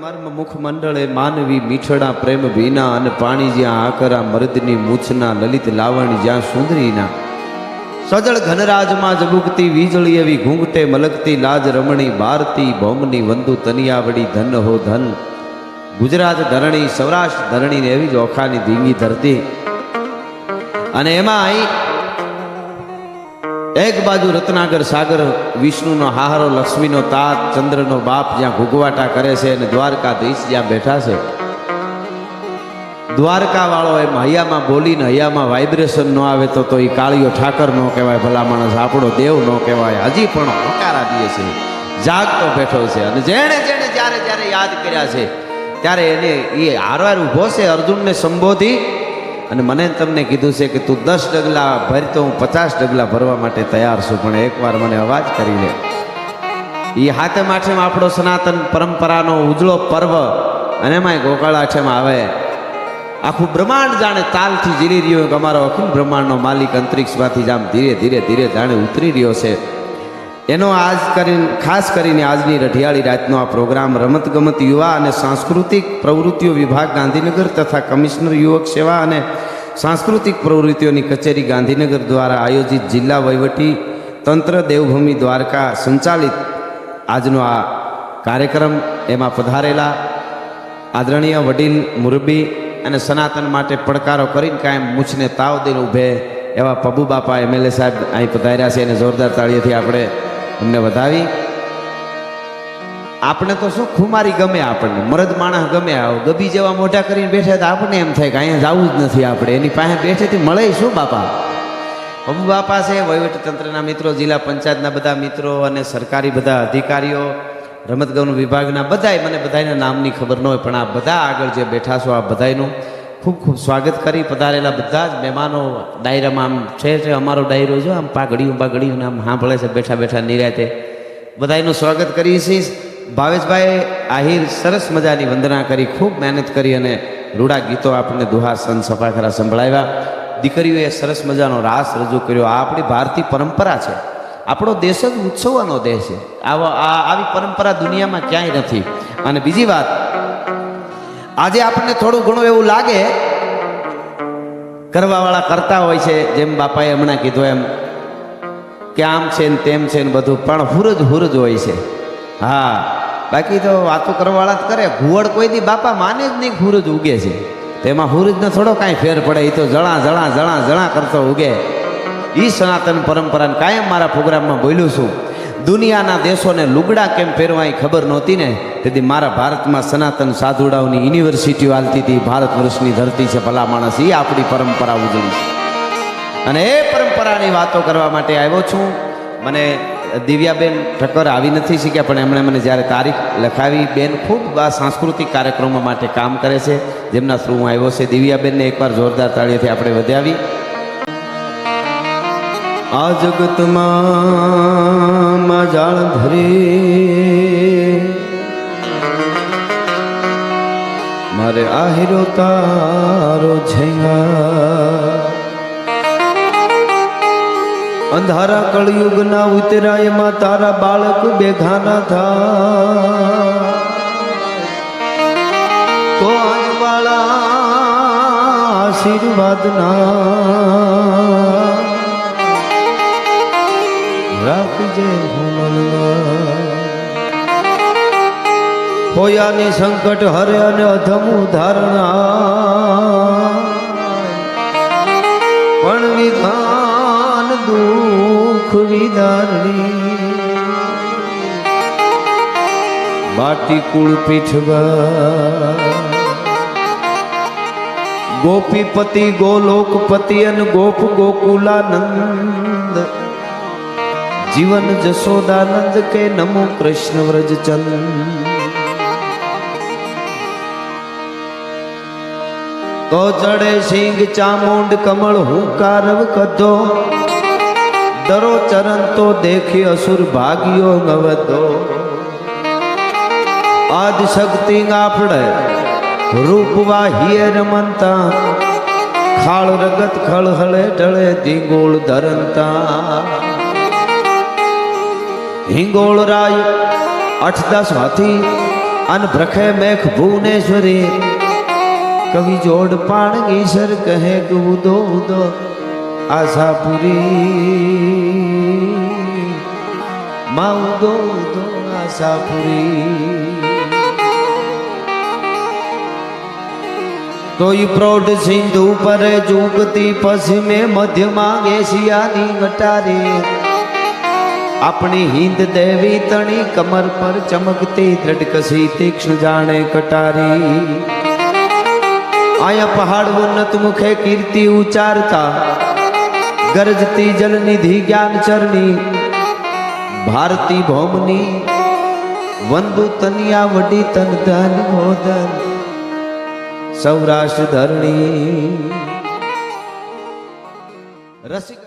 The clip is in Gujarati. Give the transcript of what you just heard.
મર્મ મુખ મંડળે માનવી મીઠડા પ્રેમ ભીના અને પાણી જ્યાં આકરા મર્દની મૂછના લલિત લાવણી જ્યાં સુંદરીના. સજળ ઘનરાજમાં જબુકતી વીજળી એવી ઘૂંઘટે મલકતી લાજ રમણી બારતી ભૌમની વંદુ તનિયાવડી ધન હો ધન. ગુજરાત ધરણી સૌરાષ્ટ્ર ધરણી ને એવી જ ઓખાની ધીંગી ધરતી. અને એમાં અહીં એક બાજુ રત્નાગર સાગર વિષ્ણુનો હારો લક્ષ્મીનો તાત, ચંદ્રનો બાપ જ્યાં ઘૂઘવાટા કરે છે અને દ્વારકાધીશ જ્યાં બેઠા છે. દ્વારકા વાળો એમ હૈયામાં બોલીને હૈયામાં વાઇબ્રેશન ન આવે તો તો એ કાળીઓ ઠાકર ન કહેવાય, ભલા માણસ આપણો દેવ ન કહેવાય, હજી પણ હકારા દે છે. જાગતો બેઠો છે અને જેણે જેણે જ્યારે જ્યારે યાદ કર્યા છે, ત્યારે એને એ હારવાર ઊભો છે અર્જુનને સંબોધી અને મને તમને કીધું છે કે તું દસ ડગલા ભર તો હું પચાસ ડગલા ભરવા માટે તૈયાર છું, પણ એકવાર મને અવાજ કરી લે. એ હાથે માઠેમાં આપણો સનાતન પરંપરાનો ઉજળો પર્વ, અને એમાંય ગોકાળાઠેમાં આવે. આખું બ્રહ્માંડ જાણે તાલથી જીરી રહ્યો કે અમારો અખંડ બ્રહ્માંડનો માલિક અંતરિક્ષમાંથી જ આમ ધીરે ધીરે ધીરે જાણે ઉતરી રહ્યો છે. એનો આજ કરીને ખાસ કરીને આજની રઢિયાળી રાતનો આ પ્રોગ્રામ રમતગમત યુવા અને સાંસ્કૃતિક પ્રવૃત્તિઓ વિભાગ ગાંધીનગર તથા કમિશનર યુવક સેવા અને સાંસ્કૃતિક પ્રવૃત્તિઓની કચેરી ગાંધીનગર દ્વારા આયોજિત જિલ્લા વહીવટી તંત્ર દેવભૂમિ દ્વારકા સંચાલિત આજનો આ કાર્યક્રમ એમાં પધારેલા આદરણીય વડીલ મુરબી અને સનાતન માટે પડકારો કરીને કાયમ મૂછને તાવ દઈને ઊભે એવા પબુ બાપા એમએલએ સાહેબ અહીં પધાર્યા છે અને જોરદાર તાળીઓથી આપણે એમને વધાવી. આપણે તો શું, ખુમારી ગમે આપણને, મરદ માણસ ગમે આવો ગબી જેવા મોઢા કરીને બેઠા તો આપણને એમ થાય કે અહીંયા જવું જ નથી આપણે, એની પાસે બેઠેથી મળે શું બાપા? અબુ બાપા છે, વહીવટીતંત્રના મિત્રો, જિલ્લા પંચાયતના બધા મિત્રો અને સરકારી બધા અધિકારીઓ રમતગમત વિભાગના બધાય, મને બધાયના નામની ખબર ન હોય, પણ આ બધા આગળ જે બેઠા છો, આ બધાયનું ખૂબ ખૂબ સ્વાગત કરી. પધારેલા બધા જ મહેમાનો ડાયરામાં આમ છે છે, અમારો ડાયરો જો, આમ પાઘડીયું પાઘડીયું આમ સાંભળે છે, બેઠા બેઠા નિરાતે. બધાયનું સ્વાગત કરીએ છીએ. ભાવેશભાઈ આહિર સરસ મજાની વંદના કરી, ખૂબ મહેનત કરી અને રૂડા ગીતો આપણને દુહા સંત સફાખરા સંભળાવ્યા. દીકરીઓએ સરસ મજાનો રાસ રજૂ કર્યો. આ આપણી ભારતીય પરંપરા છે. આપણો દેશ જ ઉત્સવોનો દેશ છે. આવો આ, આવી પરંપરા દુનિયામાં ક્યાંય નથી. અને બીજી વાત આજે આપણને થોડું ઘણું એવું લાગે કરવાવાળા કરતા હોય છે, જેમ બાપાએ હમણાં કીધું એમ, કે આમ છે ને તેમ છે ને બધું, પણ હુરજ હુરજ હોય છે. હા, બાકી તો વાતો કરવાવાળા જ કરે, ઘુવડ કોઈથી બાપા માને જ નહીં હુરજ ઉગે છે. તેમાં હુરજને થોડો કાંઈ ફેર પડે એ તો જણા જણા જણા જણા કરતો ઉગે. એ સનાતન પરંપરાને કાયમ મારા પ્રોગ્રામમાં બોલ્યું છું. દુનિયાના દેશોને લુગડા કેમ પહેરવા ખબર નહોતી ને? તેથી મારા ભારતમાં સનાતન સાધુડાઓની યુનિવર્સિટીઓ હાલતી હતી. ભારત વર્ષની ધરતી છે ભલા માણસ. એ આપણી પરંપરા ઉજળી છે. અને એ પરંપરાની વાતો કરવા માટે આવ્યો છું. મને દિવ્યાબેન ઠક્કર આવી નથી શીખ્યા પણ એમણે મને જ્યારે તારીખ લખાવી, બેન ખૂબ આ સાંસ્કૃતિક કાર્યક્રમો માટે કામ કરે છે, જેમના થ્રુ હું આવ્યો છે. દિવ્યાબેનને એકવાર જોરદાર તાળીઓથી આપણે વધાવી આ જગતમાં જાળ ભરે મારે આહિરો તારો છૈયા અંધારા કળયુગના ઉતરાયમાં તારા બાળક બેઘાના થા. તો અંજવાળા આશીર્વાદના રાખજે હુમલવા હોયાની સંકટ હરે અને અધમ ધારણા પણ વિધાન દુઃખ વિદારણી બાટી કુળ પીઠવા ગોપીપતિ, ગોલોકપતિ અને ગોપ ગોકુલાનંદ. જીવન જશોદાનંદ કે નમો કૃષ્ણ વ્રજચંદ. તો ચડે સિંહ ચામુંડ કમળ હુંકારવ કદો દરો ચરણ તો દેખી અસુર ભાગ્યો ગવદો આદ શક્તિ આપણે રૂપવા હિયર મનતા ખાળ રગત ખળહળે ઢળે દિગોળ ધરંતા. હિંગોળ રાય, અઠ દસ હાથી, અન ભ્રખે મેઘ ભુવનેશ્વરી. કવિ જોડ પાણગી સર કહે કે ઉદો ઉદો આશાપુરી માં ઉદો ઉદો આશાપુરી તો ઈ પ્રૌઢ સિંધુ પર જુગતી પશ્ચિમે મધ્યમાં એશિયાની ગટારે આપણી હિન્દ દેવી તણી કમર પર ચમકતી દ્રઢકસી તીક્ષ્ણ જાણે કટારી આયા પહાડ ઉન્નત મુખે કીર્તિ ઉચ્ચારતા ગરજતી જલનિધિ જ્ઞાન ચરણી ભારતી ભૌમની વંદુ તનિયા વડી તન ધન મોદન સૌરાષ્ટ્ર ધરણી રસિક